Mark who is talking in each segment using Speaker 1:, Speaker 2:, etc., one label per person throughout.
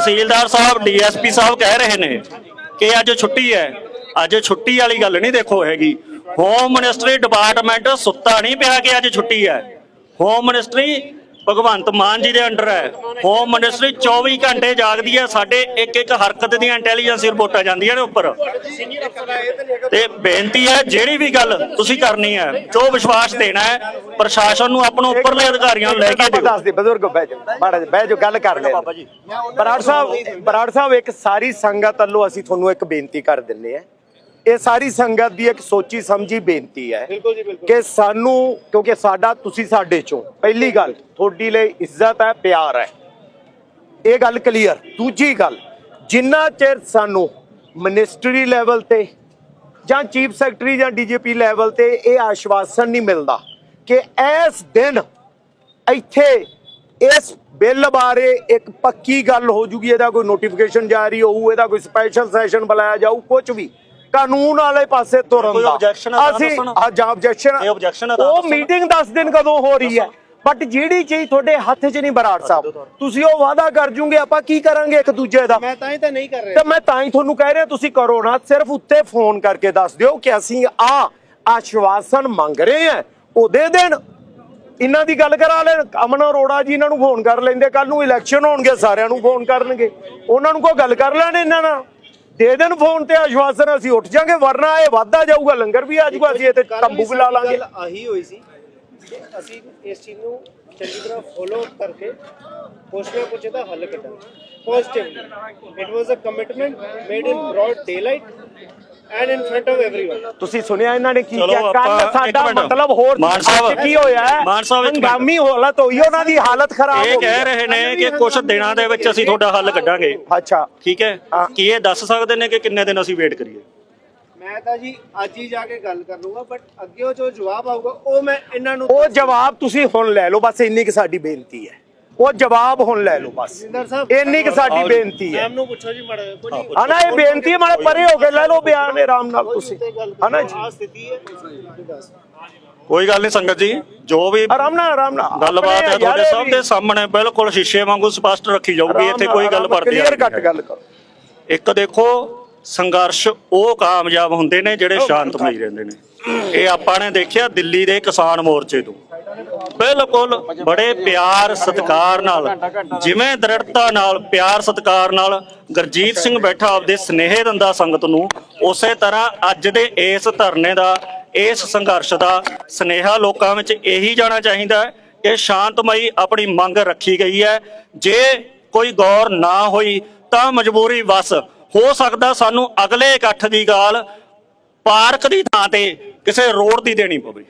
Speaker 1: ਤਹਿਸੀਲਦਾਰ ਸਾਹਿਬ, DSP ਸਾਹਿਬ ਕਹਿ ਰਹੇ ਨੇ ਕਿ ਅੱਜ ਛੁੱਟੀ ਹੈ। ਅੱਜ ਛੁੱਟੀ ਵਾਲੀ ਗੱਲ ਨਹੀਂ ਦੇਖੋ ਹੈਗੀ। ਹੋਮ ਮਿਨਿਸਟਰੀ ਡਿਪਾਰਟਮੈਂਟ ਸੁੱਤਾ ਨਹੀਂ ਪਿਆ ਕਿ ਅੱਜ ਛੁੱਟੀ ਹੈ। ਹੋਮ ਮਿਨਿਸਟਰੀ ਭਗਵੰਤ ਮਾਨ ਜੀ ਦੇ ਅੰਡਰ ਹੈ। ਹੋਮ ਮਿਨਿਸਟਰੀ 24 ਘੰਟੇ ਜਾਗਦੀ ਹੈ। ਸਾਡੇ ਇੱਕ ਇੱਕ ਹਰਕਤ ਦੀਆਂ ਇੰਟੈਲੀਜੈਂਸ ਰਿਪੋਰਟਾਂ ਜਾਂਦੀਆਂ ਨੇ ਉੱਪਰ। ਤੇ ਬੇਨਤੀ ਹੈ ਜਿਹੜੀ ਵੀ ਗੱਲ ਤੁਸੀਂ ਕਰਨੀ ਹੈ ਜੋ ਵਿਸ਼ਵਾਸ ਦੇਣਾ ਹੈ ਪ੍ਰਸ਼ਾਸਨ ਨੂੰ ਆਪਣੇ ਉੱਪਰਲੇ ਅਧਿਕਾਰੀਆਂ ਨੂੰ ਲੈ ਕੇ ਦਿਓ।
Speaker 2: ਦੱਸ ਦੇ ਬਜ਼ੁਰਗ ਬਹਿ ਜਾ ਮਾੜਾ ਬਹਿ ਜਾ ਗੱਲ ਕਰ ਲੈ
Speaker 1: ਬਾਬਾ ਜੀ।
Speaker 2: ਬਰਾੜ ਸਾਹਿਬ ਬਰਾੜ ਸਾਹਿਬ ਇੱਕ ਸਾਰੀ ਸੰਗਤ ਵੱਲੋਂ ਅਸੀਂ ਤੁਹਾਨੂੰ ਇੱਕ ਬੇਨਤੀ ਕਰ ਦਿੰਨੇ ਆ ਇਹ ਸਾਰੀ ਸੰਗਤ ਦੀ ਇੱਕ ਸੋਚੀ ਸਮਝੀ ਬੇਨਤੀ ਹੈ ਕਿ ਸਾਨੂੰ ਕਿਉਂਕਿ ਸਾਡਾ ਤੁਸੀਂ ਸਾਡੇ ਚੋਂ। ਪਹਿਲੀ ਗੱਲ ਤੁਹਾਡੀ ਲਈ ਇੱਜ਼ਤ ਹੈ ਪਿਆਰ ਹੈ। ਇਹ ਗੱਲ ਕਲੀਅਰ ਦੂਜੀ ਗੱਲ ਜਿੰਨਾ ਚਿਰ ਸਾਨੂੰ ਮਿਨਿਸਟਰੀ ਲੈਵਲ ਤੇ ਜਾਂ ਚੀਫ ਸੈਕਟਰੀ ਜਾਂ ਡੀਜੀਪੀ ਲੈਵਲ ਤੇ ਇਹ ਆਸ਼ਵਾਸਨ ਨਹੀਂ ਮਿਲਦਾ ਕਿ ਇਸ ਦਿਨ ਇੱਥੇ ਇਸ ਬਿੱਲ ਬਾਰੇ ਇੱਕ ਪੱਕੀ ਗੱਲ ਹੋ ਜੂਗੀ ਇਹਦਾ ਕੋਈ ਨੋਟੀਫਿਕੇਸ਼ਨ ਜਾਰੀ ਹੋਊ ਇਹਦਾ ਕੋਈ ਸਪੈਸ਼ਲ ਸੈਸ਼ਨ ਬੁਲਾਇਆ ਜਾਊ ਕੁਝ ਵੀ। ਕਾਨੂੰਨ ਵਾਲੇ ਪਾਸੇ ਤੁਰਨ ਦਾ। ਅਸੀਂ
Speaker 1: ਦੱਸਣ।
Speaker 2: ਆ ਜਾਂ
Speaker 1: ਤਾਂ
Speaker 2: ਉਹ। ਮੀਟਿੰਗ 10 ਦਿਨ ਕਦੋਂ ਹੋ ਰਹੀ ਹੈ। ਬਟ ਜਿਹੜੀ ਚੀਜ਼ ਤੁਹਾਡੇ ਹੱਥ 'ਚ ਨਹੀਂ ਬਰਾੜ ਸਾਹਿਬ ਤੁਸੀਂ ਉਹ ਵਾਅਦਾ ਕਰ ਜੂਗੇ ਆਪਾਂ ਕੀ ਕਰਾਂਗੇ ਇੱਕ ਦੂਜੇ ਦਾ?
Speaker 3: ਮੈਂ ਤਾਂ ਹੀ ਤਾਂ ਨਹੀਂ ਕਰ ਰਿਹਾ।
Speaker 2: ਤੇ ਮੈਂ ਤਾਂ ਹੀ ਤੁਹਾਨੂੰ ਕਹਿ ਰਿਹਾ ਤੁਸੀਂ ਕਰੋ ਨਾ ਸਿਰਫ ਉੱਤੇ ਫੋਨ ਕਰਕੇ ਦੱਸ ਦਿਓ ਕਿ ਅਸੀਂ ਆ ਆਸ਼ਵਾਸਨ ਮੰਗ ਰਹੇ ਹਾਂ ਉਹ ਦੇ ਦੇਣ ਇਹਨਾਂ ਦੀ ਗੱਲ ਕਰਾ ਲੈਣ ਅਮਨ ਅਰੋੜਾ ਜੀ ਇਹਨਾਂ ਨੂੰ ਫੋਨ ਕਰ ਲੈਂਦੇ ਕੱਲ ਨੂੰ ਇਲੈਕਸ਼ਨ ਹੋਣਗੇ ਸਾਰਿਆਂ ਨੂੰ ਫੋਨ ਕਰਨਗੇ। ਉਹਨਾਂ ਨੂੰ ਕੋਈ ਗੱਲ ਕਰ ਲੈਣ ਇਹਨਾਂ ਨਾਲ? ਦੇ ਦੇਣ ਫੋਨ ਤੇ ਆਸ਼ਵਾਸਨ ਅਸੀਂ ਉੱਠ ਜਾਾਂਗੇ ਵਰਨਾ ਇਹ ਵਾਧਾ ਜਾਊਗਾ ਲੰਗਰ ਵੀ ਆ ਜਾਊਗਾ ਅਸੀਂ ਇੱਥੇ ਤੰਬੂ ਵੀ ਲਾ ਲਾਂਗੇ।
Speaker 3: ਆਹੀ ਹੋਈ ਸੀ ਅਸੀਂ ਇਸ ਚੀਜ਼ ਨੂੰ ਚੰਗੀ ਤਰ੍ਹਾਂ ਫੋਲੋ ਕਰਕੇ ਕੁਛ ਨਾ ਕੁਛ ਇਹਦਾ ਹੱਲ ਕੱਢਾਂਗੇ positively it was a commitment made in broad daylight and in front of everyone
Speaker 2: ਤੁਸੀਂ ਸੁਣਿਆ ਇਹਨਾਂ ਨੇ ਕੀ
Speaker 1: ਚਲੋ
Speaker 2: ਕਿਹਾ ਕੱਲ
Speaker 1: ਆਪਾਂ-
Speaker 2: ਸਾਡਾ
Speaker 1: ਇੱਕ ਮਿੰਟ।
Speaker 2: ਮਤਲਬ ਹੋਰ ਸੀ।
Speaker 1: ਮਾਨ ਸਾਹਿਬ-
Speaker 2: ਅੱਜ ਕੀ ਹੋਇਆ ਹੈ?
Speaker 1: ਮਾਨ ਸਾਹਿਬ ਇੱਕ ਮਿੰਟ।
Speaker 2: ਹੰਗਾਮੀ ਹਾਲਤ ਹੋਈ ਉਹਨਾਂ ਦੀ ਹਾਲਤ ਖਰਾਬ
Speaker 1: ਇਹ
Speaker 2: ਹੋ ਗਈ
Speaker 1: ਕਹਿ ਰਹੇ ਨੇ ਕਿ ਕੁਝ ਦਿਨਾਂ ਦੇ ਵਿੱਚ ਅਸੀਂ ਤੁਹਾਡਾ ਹੱਲ ਕੱਢਾਂਗੇ
Speaker 2: ਅੱਛਾ
Speaker 1: ਠੀਕ ਹੈ
Speaker 2: ਹਾਂ।
Speaker 1: ਕੀ ਇਹ ਦੱਸ ਸਕਦੇ ਨੇ ਕਿ ਕਿੰਨੇ ਦਿਨ ਅਸੀਂ ਵੇਟ ਕਰੀਏ
Speaker 3: ਮੈਂ ਤਾਂ ਜੀ ਅੱਜ ਹੀ ਜਾ ਕੇ ਗੱਲ ਕਰ ਲੂੰਗਾ ਬਟ ਅੱਗੇ ਉਹ ਜੋ ਜਵਾਬ ਆਊਗਾ ਉਹ ਮੈਂ ਇਹਨਾਂ ਨੂੰ
Speaker 2: ਉਹ ਜਵਾਬ ਤੁਸੀਂ ਹੁਣ ਲੈ ਲਓ ਬਸ ਇੰਨੀ ਕਿ ਸਾਡੀ ਬੇਨਤੀ ਹੈ। ਉਹ ਜਵਾਬ ਹੁਣ ਲੈ ਲਓ ਬਸ।
Speaker 3: ਜਿੰਦਰ ਸਾਹਿਬ
Speaker 2: ਇੰਨੀ ਕਿ ਸਾਡੀ ਬੇਨਤੀ ਹੈ।
Speaker 3: ਮੈਮ ਨੂੰ ਪੁੱਛੋ ਜੀ ਮੜਾ ਕੋਈ ਨਹੀਂ।
Speaker 2: ਹਨਾ ਇਹ ਬੇਨਤੀ ਹੈ ਮਾੜੇ ਪਰੇ ਹੋ ਕੇ ਲੈ ਲਓ ਬਿਆਨ ਆਰਾਮ ਨਾਲ ਤੁਸੀਂ। ਹਨਾ ਜੀ।
Speaker 3: ਆ ਸਥਿਤੀ ਹੈ। ਦੱਸ
Speaker 1: ਕੋਈ ਗੱਲ ਨਹੀਂ ਸੰਗਤ ਜੀ ਜੋ ਵੀ
Speaker 2: ਆਰਾਮ ਨਾਲ ਆਰਾਮ ਨਾਲ।
Speaker 1: ਗੱਲਬਾਤ ਹੈ ਤੁਹਾਡੇ ਸਭ ਦੇ ਸਾਹਮਣੇ ਬਿਲਕੁਲ ਸ਼ੀਸ਼ੇ ਵਾਂਗੂ ਸਪਸ਼ਟ ਰੱਖੀ ਜਾਊਗੀ ਇੱਥੇ ਕੋਈ ਗੱਲ ਪਰਦੇ
Speaker 2: ਕਲੀਅਰ ਕੱਟ ਗੱਲ ਕਰੋ।
Speaker 1: ਇੱਕ ਦੇਖੋ ਸੰਘਰਸ਼ ਉਹ ਕਾਮਯਾਬ ਹੁੰਦੇ ਨੇ ਜਿਹੜੇ ਸ਼ਾਂਤਮਈ ਰਹਿੰਦੇ ਨੇ। ਇਹ ਆਪਾਂ ਨੇ ਦੇਖਿਆ ਦਿੱਲੀ ਦੇ ਕਿਸਾਨ ਮੋਰਚੇ ਤੋਂ। ਬਿਲਕੁਲ ਬੜੇ ਪਿਆਰ ਸਤਿਕਾਰ ਨਾਲ ਜਿਵੇਂ ਦ੍ਰਿੜਤਾ ਨਾਲ ਪਿਆਰ ਸਤਿਕਾਰ ਨਾਲ ਗੁਰਜੀਤ ਸਿੰਘ ਬੈਠਾ ਆਪਦੇ ਸਨੇਹ ਦਿੰਦਾ ਸੰਗਤ ਨੂੰ ਉਸੇ ਤਰ੍ਹਾਂ ਅੱਜ ਦੇ ਇਸ ਧਰਨੇ ਦਾ ਇਸ ਸੰਘਰਸ਼ ਦਾ ਸਨੇਹਾ ਲੋਕਾਂ ਵਿੱਚ ਇਹੀ ਜਾਣਾ ਚਾਹੀਦਾ ਹੈ ਕਿ ਸ਼ਾਂਤਮਈ ਆਪਣੀ ਮੰਗ ਰੱਖੀ ਗਈ ਹੈ। ਜੇ ਕੋਈ ਗੌਰ ਨਾ ਹੋਈ ਤਾਂ ਮਜਬੂਰੀ ਵਸ। ਹੋ ਸਕਦਾ ਸਾਨੂੰ ਅਗਲੇ ਇਕੱਠ ਦੀ ਗਾਲ ਪਾਰਕ ਦੀ ਥਾਂ ਤੇ ਕਿਸੇ ਰੋਡ ਦੀ ਦੇਣੀ ਪਵੇ।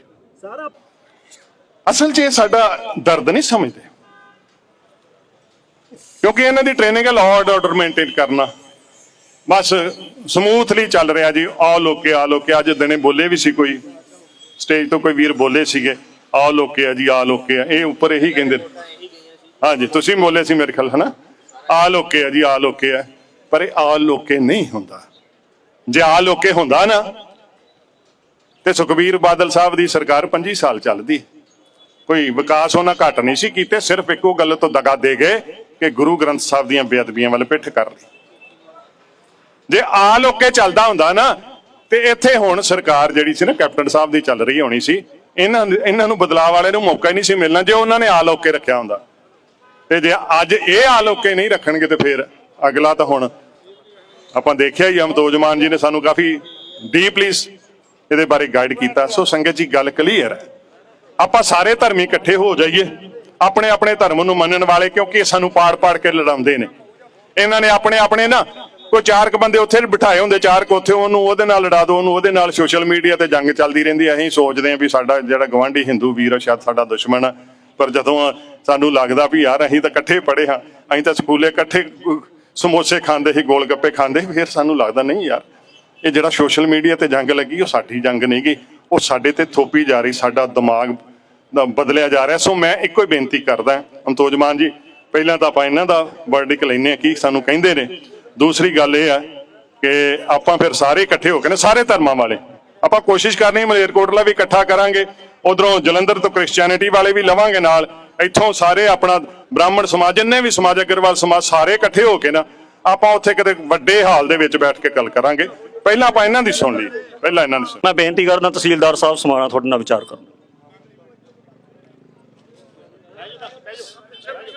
Speaker 4: ਅਸਲ 'ਚ ਇਹ ਸਾਡਾ ਦਰਦ ਨਹੀਂ ਸਮਝਦੇ। ਕਿਉਂਕਿ ਇਹਨਾਂ ਦੀ ਟ੍ਰੇਨਿੰਗ ਹੈ ਲਾਅ ਐਂਡ ਆਰਡਰ ਮੇਨਟੇਨ ਕਰਨਾ। ਬਸ ਸਮੂਥਲੀ ਚੱਲ ਰਿਹਾ ਜੀ ਆ ਲੋਕੇ ਆ ਲੋਕੇ। ਅੱਜ ਦਿਨੇ ਬੋਲੇ ਵੀ ਸੀ ਕੋਈ ਸਟੇਜ ਤੋਂ ਕੋਈ ਵੀਰ ਬੋਲੇ ਸੀਗੇ ਆ ਲੋਕੇ ਆ ਜੀ ਆ ਲੋਕੇ ਆ। ਇਹ ਉੱਪਰ ਇਹੀ ਕਹਿੰਦੇ। ਹਾਂਜੀ ਤੁਸੀਂ ਬੋਲੇ ਸੀ ਮੇਰੇ ਖਿਆਲ ਹਨਾ? ਆ ਲੋਕੇ ਆ ਜੀ ਆ ਲੋਕੇ ਆ। ਪਰ ਇਹ ਆ ਲੋਕੇ ਨਹੀਂ ਹੁੰਦਾ। ਜੇ ਆ ਲੋਕੇ ਹੁੰਦਾ ਨਾ, ਤੇ ਸੁਖਬੀਰ ਬਾਦਲ ਸਾਹਿਬ ਦੀ ਸਰਕਾਰ 25 ਸਾਲ ਚੱਲਦੀ। ਕੋਈ ਵਿਕਾਸ ਉਹਨਾਂ ਘੱਟ ਨਹੀਂ ਸੀ ਕੀਤੇ, ਸਿਰਫ ਇੱਕੋ ਗੱਲ ਤੋਂ ਦਗਾ ਦੇ ਗਏ ਕਿ ਗੁਰੂ ਗ੍ਰੰਥ ਸਾਹਿਬ ਦੀਆਂ ਬੇਅਦਬੀਆਂ ਵੱਲ ਪਿੱਠ ਕਰ ਲਈ। ਜੇ ਆ ਲੋਕੇ ਚੱਲਦਾ ਹੁੰਦਾ ਨਾ, ਤੇ ਇੱਥੇ ਹੁਣ ਸਰਕਾਰ ਜਿਹੜੀ ਸੀ ਨਾ ਕੈਪਟਨ ਸਾਹਿਬ ਦੀ ਚੱਲ ਰਹੀ ਹੋਣੀ ਸੀ, ਇਹਨਾਂ ਇਹਨਾਂ ਨੂੰ ਬਦਲਾਅ ਵਾਲੇ ਨੂੰ ਮੌਕਾ ਹੀ ਨਹੀਂ ਸੀ ਮਿਲਣਾ, ਜੇ ਉਹਨਾਂ ਨੇ ਆ ਲੋਕੇ ਰੱਖਿਆ ਹੁੰਦਾ। ਤੇ ਜੇ ਅੱਜ ਇਹ ਆ ਲੋਕੇ ਨਹੀਂ ਰੱਖਣਗੇ, ਤੇ ਫਿਰ ਅਗਲਾ ਤਾਂ ਹੁਣ ਆਪਾਂ ਦੇਖਿਆ ਹੀ ਅਮਤੋਜ ਜੀ ਨੇ ਸਾਨੂੰ ਕਾਫੀ ਡੀਪਲੀ ਇਹਦੇ ਬਾਰੇ ਗਾਈਡ ਕੀਤਾ। ਸੋ ਸੰਗਤ ਜੀ, ਗੱਲ ਕਲੀਅਰ ਹੈ। ਆਪਾਂ ਸਾਰੇ ਧਰਮੀ ਇਕੱਠੇ ਹੋ ਜਾਈਏ, ਆਪਣੇ ਆਪਣੇ ਧਰਮ ਨੂੰ ਮੰਨਣ ਵਾਲੇ, ਕਿਉਂਕਿ ਇਹ ਸਾਨੂੰ ਪਾੜ-ਪਾੜ ਕੇ ਲੜਾਉਂਦੇ ਨੇ। ਇਹਨਾਂ ਨੇ ਆਪਣੇ ਆਪਣੇ ਨਾ, ਕੋਈ ਚਾਰ ਕ ਬੰਦੇ ਉੱਥੇ ਬਿਠਾਏ ਹੁੰਦੇ ਚਾਰ ਕੁ ਉੱਥੇ ਉਹਨੂੰ ਉਹਦੇ ਨਾਲ ਲੜਾ ਦੋ, ਉਹਨੂੰ ਉਹਦੇ ਨਾਲ ਸੋਸ਼ਲ ਮੀਡੀਆ ਤੇ ਜੰਗ ਚੱਲਦੀ ਰਹਿੰਦੀ ਹੈ। ਅਸੀਂ ਸੋਚਦੇ ਹਾਂ ਵੀ ਸਾਡਾ ਜਿਹੜਾ ਗਵਾਂਢੀ ਹਿੰਦੂ ਵੀਰ ਆ, ਸ਼ਾਇਦ ਸਾਡਾ ਦੁਸ਼ਮਣ ਆ। ਪਰ ਜਦੋਂ ਸਾਨੂੰ ਲੱਗਦਾ ਵੀ ਯਾਰ ਅਸੀਂ ਤਾਂ ਇਕੱਠੇ ਪੜੇ ਹਾਂ, ਅਸੀਂ ਤਾਂ ਸਕੂਲੇ ਇਕੱਠੇ ਸਮੋਸੇ ਖਾਂਦੇ ਸੀ, ਗੋਲ ਗੱਪੇ ਖਾਂਦੇ ਫਿਰ ਸਾਨੂੰ ਲੱਗਦਾ, ਨਹੀਂ ਯਾਰ, ਇਹ ਜਿਹੜਾ ਸੋਸ਼ਲ ਮੀਡੀਆ ਤੇ ਜੰਗ ਲੱਗੀ, ਉਹ ਸਾਡੀ ਜੰਗ ਨਹੀਂ ਗੀ। ਉਹ ਸਾਡੇ ਤੇ ਥੋਪੀ ਜਾ ਰਹੀ, ਸਾਡਾ ਦਿਮਾਗ ਦਾ ਬਦਲਿਆ ਜਾ ਰਿਹਾ। ਸੋ ਮੈਂ ਇੱਕੋ ਹੀ ਬੇਨਤੀ ਕਰਦਾ ਅੰਤੋਜ ਮਾਨ ਜੀ, ਪਹਿਲਾਂ ਤਾਂ ਆਪਾਂ ਇਹਨਾਂ ਦਾ ਵਰਡਿਕ ਲੈਨੇ ਆ ਕੀ ਸਾਨੂੰ ਕਹਿੰਦੇ ਨੇ। ਦੂਸਰੀ ਗੱਲ ਇਹ ਆ ਕਿ ਆਪਾਂ ਫਿਰ ਸਾਰੇ ਇਕੱਠੇ ਹੋ ਕੇ ਨਾ, ਸਾਰੇ ਧਰਮਾਂ ਵਾਲੇ, ਆਪਾਂ ਕੋਸ਼ਿਸ਼ ਕਰਨੀ ਹੈ, ਮਲੇਰਕੋਟਲਾ ਵੀ ਇਕੱਠਾ ਕਰਾਂਗੇ। ਉਧਰੋਂ ਜਲੰਧਰ ਤੋਂ ਕ੍ਰਿਸਚੀਅਨਿਟੀ ਵਾਲੇ ਵੀ ਲਵਾਂਗੇ ਨਾਲ। ਇੱਥੋਂ ਸਾਰੇ ਆਪਣਾ ਬ੍ਰਾਹਮਣ ਸਮਾਜ ਜਿੰਨੇ ਵੀ ਸਮਾਜ ਅਗਰਵਾਲ ਸਮਾਜ ਸਾਰੇ ਇਕੱਠੇ ਹੋ ਕੇ ਨਾ ਆਪਾਂ ਉੱਥੇ ਕਿਤੇ ਵੱਡੇ ਹਾਲ ਦੇ ਵਿੱਚ ਬੈਠ ਕੇ ਗੱਲ ਕਰਾਂਗੇ। ਪਹਿਲਾਂ ਆਪਾਂ ਇਹਨਾਂ ਦੀ ਸੁਣ ਲਈ। ਪਹਿਲਾਂ ਇਹਨਾਂ ਦੀ ਸੁਣ
Speaker 1: ਮੈਂ ਬੇਨਤੀ ਕਰਦਾ ਤਹਿਸੀਲਦਾਰ ਸਾਹਿਬ ਸਮਾਣਾ ਤੁਹਾਡੇ ਨਾਲ ਵਿਚਾਰ ਕਰਨ।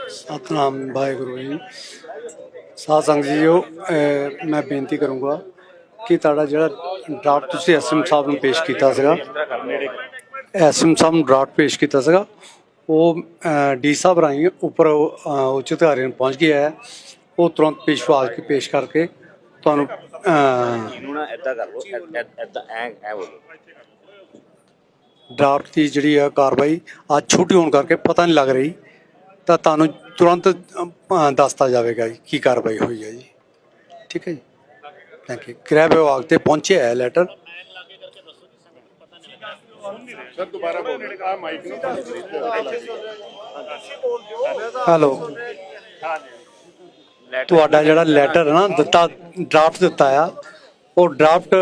Speaker 5: ਸਤਨਾਮ ਵਾਹਿਗੁਰੂ ਜੀ। ਸਾਧ ਸੰਗਤ ਜੀਓ ਅਹ ਮੈਂ ਬੇਨਤੀ ਕਰੂੰਗਾ ਕਿ ਤੁਹਾਡਾ ਜਿਹੜਾ ਡਰਾਫਟ ਤੁਸੀਂ ਐਸਐਮ ਸਾਹਿਬ ਨੂੰ ਪੇਸ਼ ਕੀਤਾ ਸੀਗਾ। ਐਸਐਮ ਸਾਹਿਬ ਡਰਾਫਟ ਪੇਸ਼ ਕੀਤਾ ਸੀਗਾ। ਉਹ ਡੀ ਸਾਹਿਬ ਰਾਹੀਂ ਉੱਪਰ ਉੱਚ ਅਧਿਕਾਰੀ ਨੂੰ ਪਹੁੰਚ ਗਿਆ ਹੈ। ਉਹ ਤੁਰੰਤ ਪੇਸ਼ਵਾਸ ਕੇ ਪੇਸ਼ ਕਰਕੇ ਤੁਹਾਨੂੰ ਅਹ,
Speaker 6: ਨੂੰ ਏਦਾਂ ਕਰ ਲਓ ਏਦਾਂ ਐ ਐ ਬੋਲੋ।
Speaker 5: ਡਰਾਫਟ ਦੀ ਜਿਹੜੀ ਹੈ ਕਾਰਵਾਈ ਅੱਜ ਛੁੱਟੀ ਹੋਣ ਕਰਕੇ ਪਤਾ ਨਹੀਂ ਲੱਗ ਰਹੀ ਤਾਂ ਤੁਹਾਨੂੰ ਤੁਰੰਤ ਦੱਸਤਾ ਜਾਵੇਗਾ ਜੀ ਕੀ ਕਾਰਵਾਈ ਹੋਈ ਹੈ ਜੀ। ਠੀਕ ਹੈ ਜੀ। ਥੈਂਕ ਯੂ ਗ੍ਰਹਿ ਵਿਭਾਗ ਤੇ ਪਹੁੰਚਿਆ ਹੈ ਲੈਟਰ
Speaker 4: ਸਰ, ਦੁਬਾਰਾ ਬੋਲੋ ਆ ਮਾਈਕ ਨੂੰ
Speaker 5: ਹੈਲੋ ਤੁਹਾਡਾ ਜਿਹੜਾ ਲੈਟਰ ਨਾ ਦਿੱਤਾ ਡਰਾਫਟ ਦਿੱਤਾ ਆ, ਉਹ ਡਰਾਫਟ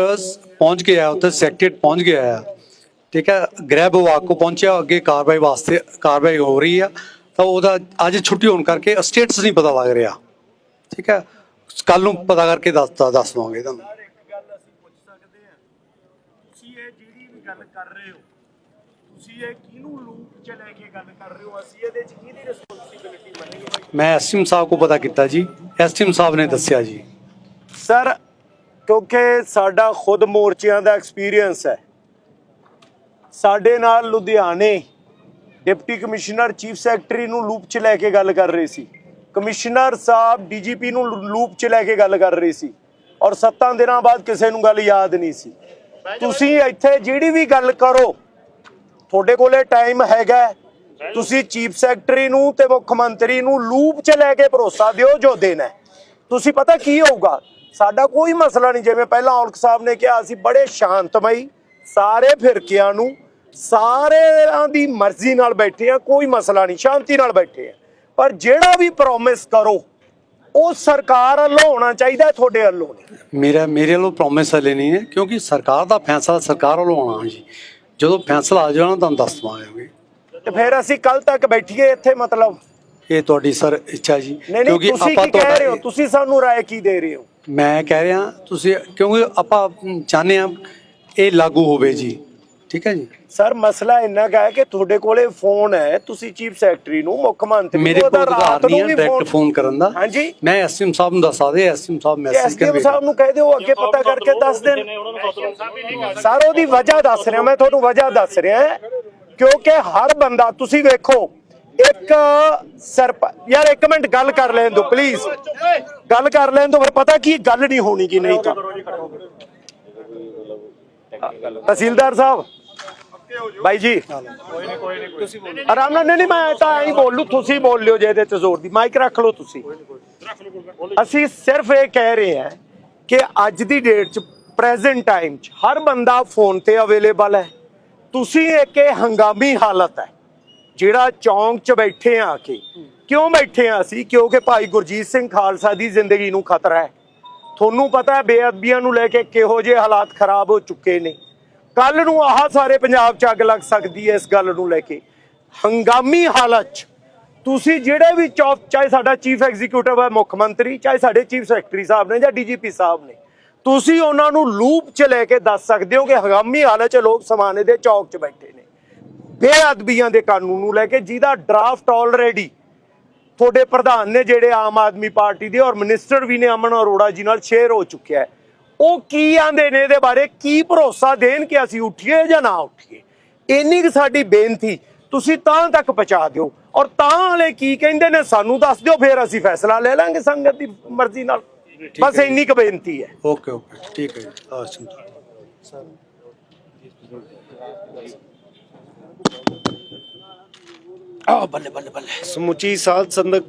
Speaker 5: ਪਹੁੰਚ ਗਿਆ, ਉੱਥੇ ਸੈਕਟਰੀਏਟ ਪਹੁੰਚ ਗਿਆ ਆ। ਠੀਕ ਹੈ ਗ੍ਰਹਿ ਵਿਭਾਗ ਕੋ ਪਹੁੰਚਿਆ, ਅੱਗੇ ਕਾਰਵਾਈ ਵਾਸਤੇ ਕਾਰਵਾਈ ਹੋ ਰਹੀ ਆ। ਤਾਂ ਉਹਦਾ ਅੱਜ ਛੁੱਟੀ ਹੋਣ ਕਰਕੇ ਸਟੇਟਸ ਨਹੀਂ ਪਤਾ ਲੱਗ ਰਿਹਾ। ਠੀਕ ਹੈ ਕੱਲ ਨੂੰ ਪਤਾ ਕਰਕੇ ਦੱਸ ਦੱਸ ਦਵਾਂਗੇ ਤੁਹਾਨੂੰ।
Speaker 2: ਤੁਸੀਂ ਇਹ ਜਿਹੜੀ ਵੀ ਗੱਲ ਕਰ ਰਹੇ ਹੋ ਤੁਸੀਂ ਇਹ ਕਿਹਨੂੰ ਲੂਪ 'ਚ ਲੈ ਕੇ ਗੱਲ ਕਰ ਰਹੇ ਹੋ? ਅਸੀਂ ਇਹਦੇ 'ਚ ਕਿਹਦੀ ਰਿਸਪੌਂਸਿਬਿਲਿਟੀ ਮੰਨੀਏ?
Speaker 5: ਮੈਂ ਐਸਐਮ ਸਾਹਿਬ ਕੋ ਪਤਾ ਕੀਤਾ ਜੀ। ਐਸਐਮ ਸਾਹਿਬ ਨੇ ਦੱਸਿਆ ਜੀ।
Speaker 2: ਸਰ ਕਿਉਂਕਿ ਸਾਡਾ ਖੁਦ ਮੋਰਚਿਆਂ ਦਾ ਐਕਸਪੀਰੀਅੰਸ ਹੈ। ਸਾਡੇ ਨਾਲ ਲੁਧਿਆਣੇ ਡਿਪਟੀ ਕਮਿਸ਼ਨਰ ਚੀਫ ਸੈਕਟਰੀ ਨੂੰ ਲੂਪ 'ਚ ਲੈ ਕੇ ਗੱਲ ਕਰ ਰਹੇ ਸੀ। ਕਮਿਸ਼ਨਰ ਸਾਹਿਬ ਡੀਜੀਪੀ ਨੂੰ ਲੂਪ 'ਚ ਲੈ ਕੇ ਗੱਲ ਕਰ ਰਹੇ ਸੀ। ਔਰ ਸੱਤਾਂ ਦਿਨਾਂ ਬਾਅਦ ਕਿਸੇ ਨੂੰ ਗੱਲ ਯਾਦ ਨਹੀਂ ਸੀ। ਤੁਸੀਂ ਇੱਥੇ ਜਿਹੜੀ ਵੀ ਗੱਲ ਕਰੋ, ਤੁਹਾਡੇ ਕੋਲੇ ਟਾਈਮ ਹੈਗਾ ਤੁਸੀਂ ਚੀਫ ਸੈਕਟਰੀ ਨੂੰ ਤੇ ਮੁੱਖ ਮੰਤਰੀ ਨੂੰ ਲੂਪ 'ਚ ਲੈ ਕੇ ਭਰੋਸਾ ਦਿਓ ਜੋ ਦੇਣਾ ਹੈ। ਤੁਸੀਂ ਪਤਾ ਕੀ ਹੋਊਗਾ? ਸਾਡਾ ਕੋਈ ਮਸਲਾ ਨਹੀਂ, ਜਿਵੇਂ ਪਹਿਲਾਂ ਔਲਖ ਸਾਹਿਬ ਨੇ ਕਿਹਾ, ਅਸੀਂ ਬੜੇ ਸ਼ਾਂਤਮਈ, ਸਾਰੇ ਫਿਰਕਿਆਂ ਨੂੰ, ਸਾਰਿਆਂ ਦੀ ਮਰਜ਼ੀ ਨਾਲ ਬੈਠੇ ਆ ਕੋਈ ਮਸਲਾ ਨਹੀਂ, ਸ਼ਾਂਤੀ ਨਾਲ ਬੈਠੇ ਆ ਪਰ ਜਿਹੜਾ ਵੀ ਪ੍ਰੋਮਿਸ ਕਰੋ ਉਹ ਸਰਕਾਰ ਵੱਲੋਂ ਹੋਣਾ ਚਾਹੀਦਾ ਤੁਹਾਡੇ ਵੱਲੋਂ ਨਹੀਂ।
Speaker 5: ਮੇਰਾ ਮੇਰੇ ਵੱਲੋਂ ਪ੍ਰੋਮਿਸ ਹਲੇ ਨਹੀਂ ਹੈ ਕਿਉਂਕਿ ਸਰਕਾਰ ਦਾ ਫੈਸਲਾ ਸਰਕਾਰ ਵੱਲੋਂ ਆਉਣਾ ਜੀ। ਜਦੋਂ ਫੈਸਲਾ ਆ ਜਾਣਾ ਤੁਹਾਨੂੰ ਦੱਸ ਦਵਾਂਗੇ।
Speaker 2: ਤੇ ਫਿਰ ਅਸੀਂ ਕੱਲ ਤੱਕ ਬੈਠੀਏ ਇੱਥੇ ਮਤਲਬ?
Speaker 5: ਇਹ ਤੁਹਾਡੀ ਸਰ ਇੱਛਾ ਜੀ
Speaker 2: ਨਹੀਂ ਨਹੀਂ ਤੁਸੀਂ ਕੀ ਕਹਿ ਰਹੇ ਹੋ? ਤੁਸੀਂ ਸਾਨੂੰ ਰਾਏ ਕੀ ਦੇ ਰਹੇ ਹੋ?
Speaker 5: ਮੈਂ ਕਹਿ ਰਿਹਾ ਤੁਸੀਂ ਕਿਉਂਕਿ ਆਪਾਂ ਚਾਹੁੰਦੇ ਆ ਇਹ ਲਾਗੂ ਹੋਵੇ ਜੀ। ਠੀਕ ਹੈ ਜੀ?
Speaker 2: ਸਰ ਮਸਲਾ ਇੰਨਾ ਕੁ ਹੈ ਕਿ ਤੁਹਾਡੇ ਕੋਲੇ ਫੋਨ ਹੈ ਤੁਸੀਂ ਚੀਫ ਸੈਕਟਰੀ ਨੂੰ ਮੁੱਖ ਮੰਤਰੀ
Speaker 5: ਮੇਰੇ
Speaker 2: ਨੂੰ
Speaker 5: ਕੋਲ ਅਧਿਕਾਰ
Speaker 2: ਰਾਤ
Speaker 5: ਨਹੀਂ
Speaker 2: ਨੂੰ
Speaker 5: ਹੈ
Speaker 2: ਵੀ
Speaker 5: ਡਾਇਰੈਕਟ ਫੋਨ ਕਰਨ ਦਾ।
Speaker 2: ਹਾਂਜੀ।
Speaker 5: ਮੈਂ ਐਸਐਮ ਸਾਹਿਬ ਨੂੰ ਦੱਸਾ ਦੇ ਐਸਐਮ ਸਾਹਿਬ ਮੈਸੇਜ
Speaker 2: ਐਸਡੀਐਮ
Speaker 5: ਕਰਵੇ
Speaker 2: ਸਾਹਿਬ ਨੂੰ ਕਹਿ ਦਿਓ ਅੱਗੇ ਪਤਾ ਕਰਕੇ ਦੱਸ ਦੇਣ। ਸਰ ਉਹਦੀ ਵਜ੍ਹਾ ਦੱਸ ਰਿਹਾ ਮੈਂ ਤੁਹਾਨੂੰ ਵਜ੍ਹਾ ਦੱਸ ਰਿਹਾ ਕਿਉਂਕਿ ਹਰ ਬੰਦਾ ਤੁਸੀਂ ਵੇਖੋ ਇੱਕ ਸਰਪ ਯਾਰ ਇੱਕ ਮਿੰਟ ਗੱਲ ਕਰ ਲੈਣ ਦਿਓ ਪਲੀਜ਼ ਗੱਲ ਕਰ ਲੈਣ ਦਿਓ ਫਿਰ ਪਤਾ ਕੀ ਗੱਲ ਨਹੀਂ ਹੋਣੀ ਕੀ ਨਹੀਂ ਤਾਂ। ਤਹਿਸੀਲਦਾਰ ਸਾਹਿਬ ਬਾਈ ਜੀ। ਆਰਾਮ ਨਾਲ ਨਹੀਂ ਨਹੀਂ ਮੈਂ ਤਾਂ ਐਂ ਬੋਲੂ ਤੁਸੀਂ ਬੋਲ ਲਿਓ ਜੇ ਇਹਦੇ ਤੇ ਜ਼ੋਰ ਦੀ। ਮਾਈਕ ਰੱਖ ਲਓ ਤੁਸੀਂ। ਅਸੀਂ ਸਿਰਫ ਇਹ ਕਹਿ ਰਹੇ ਹਾਂ ਕਿ ਅੱਜ ਦੀ ਡੇਟ 'ਚ ਪ੍ਰੈਜ਼ੈਂਟ ਟਾਈਮ 'ਚ ਹਰ ਬੰਦਾ ਫੋਨ ਤੇ ਅਵੇਲੇਬਲ ਹੈ। ਤੁਸੀਂ ਇੱਕ ਇਹ ਹੰਗਾਮੀ ਹਾਲਤ ਹੈ ਜਿਹੜਾ ਚੌਂਕ 'ਚ ਬੈਠੇ ਆ ਕੇ। ਕਿਉਂ ਬੈਠੇ ਆ ਅਸੀਂ? ਕਿਉਂਕਿ ਭਾਈ ਗੁਰਜੀਤ ਸਿੰਘ ਖਾਲਸਾ ਦੀ ਜ਼ਿੰਦਗੀ ਨੂੰ ਖਤਰਾ ਹੈ। ਤੁਹਾਨੂੰ ਪਤਾ ਹੈ ਬੇਅਦਬੀਆਂ ਨੂੰ ਲੈ ਕੇ ਕਿਹੋ ਜਿਹੇ ਹਾਲਾਤ ਖਰਾਬ ਹੋ ਚੁੱਕੇ ਨੇ। ਕੱਲ ਨੂੰ ਆਹ ਸਾਰੇ ਪੰਜਾਬ 'ਚ ਅੱਗ ਲੱਗ ਸਕਦੀ ਹੈ ਇਸ ਗੱਲ ਨੂੰ ਲੈ ਕੇ। ਹੰਗਾਮੀ ਹਾਲਤ 'ਚ ਤੁਸੀਂ ਜਿਹੜੇ ਵੀ ਚੌਪ ਚਾਹੇ ਸਾਡਾ ਚੀਫ ਐਗਜ਼ੀਕਿਊਟਿਵ ਹੈ, ਮੁੱਖ ਮੰਤਰੀ, ਚਾਹੇ ਸਾਡੇ ਚੀਫ ਸੈਕਟਰੀ ਸਾਹਿਬ ਨੇ ਜਾਂ ਡੀਜੀਪੀ ਸਾਹਿਬ ਨੇ, ਤੁਸੀਂ ਉਹਨਾਂ ਨੂੰ ਲੂਪ 'ਚ ਲੈ ਕੇ ਦੱਸ ਸਕਦੇ ਹੋ ਕਿ ਹੰਗਾਮੀ ਹਾਲਤ 'ਚ ਲੋਕ ਸਮਾਨੇ ਦੇ ਚੌਕ 'ਚ ਬੈਠੇ ਨੇ। ਬੇਅਦਬੀਆਂ ਦੇ ਕਾਨੂੰਨ ਨੂੰ ਲੈ ਕੇ ਜਿਹਦਾ ਡਰਾਫਟ ਆਲਰੇਡੀ ਤੁਹਾਡੇ ਪ੍ਰਧਾਨ ਨੇ ਜਿਹੜੇ ਆਮ ਆਦਮੀ ਪਾਰਟੀ ਦੇ ਔਰ ਮਿਨਿਸਟਰ ਵੀ ਨੇ ਅਮਨ ਅਰੋੜਾ ਜੀ ਨਾਲ ਸ਼ੇਅਰ ਹੋ ਚੁੱਕਿਆ ਹੈ। ਉਹ ਕੀ ਆਂਦੇ ਨੇ ਇਹਦੇ ਬਾਰੇ? ਕੀ ਭਰੋਸਾ ਦੇਣ ਕਿ ਅਸੀਂ ਉੱਠੀਏ ਜਾਂ ਨਾ ਉੱਠੀਏ? ਇੰਨੀ ਕੁ ਸਾਡੀ ਬੇਨਤੀ ਤੁਸੀਂ ਤਾਂ ਤੱਕ ਪਹੁੰਚਾ ਦਿਓ। ਔਰ ਤਾਂ ਵਾਲੇ ਕੀ ਕਹਿੰਦੇ ਨੇ ਸਾਨੂੰ ਦੱਸ ਦਿਓ ਫਿਰ ਅਸੀਂ ਫੈਸਲਾ ਲੈ ਲਾਂਗੇ ਸੰਗਤ ਦੀ ਮਰਜ਼ੀ ਨਾਲ। ਬਸ ਇੰਨੀ ਕੁ ਬੇਨਤੀ ਹੈ।
Speaker 5: Okay okay. ਠੀਕ ਹੈ ਸਾਹਿਬ
Speaker 2: ਆ ਬੱਲੇ ਬੱਲੇ ਬੱਲੇ।
Speaker 3: ਸਮੁੱਚੀ ਸਾਧ ਸੰਗਤ